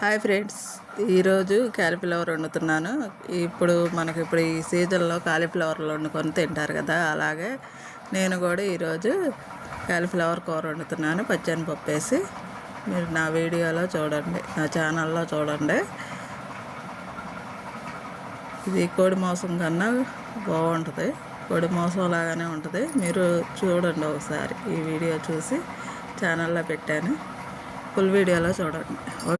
Hi friends. ఈరోజు cauliflower వండుతున్నాను. ఇప్పుడు మనకి ఇప్పుడు ఈ సీజన్లో కాలీఫ్లవర్లు వండుకొని తింటారు కదా అలాగే నేను కూడా ఈరోజు కాలీఫ్లవర్ కూర వండుతున్నాను. పచ్చని పప్పు వేసి మీరు నా వీడియోలో చూడండి నా ఛానల్లో చూడండి. ఇది కోడి మాంసం కన్నా బాగుంటుంది. కోడి మాంసం లాగానే ఉంటుంది. మీరు చూడండి ఒకసారి ఈ వీడియో చూసి ఛానల్లో పెట్టాను. ఫుల్ వీడియోలో చూడండి. ఓకే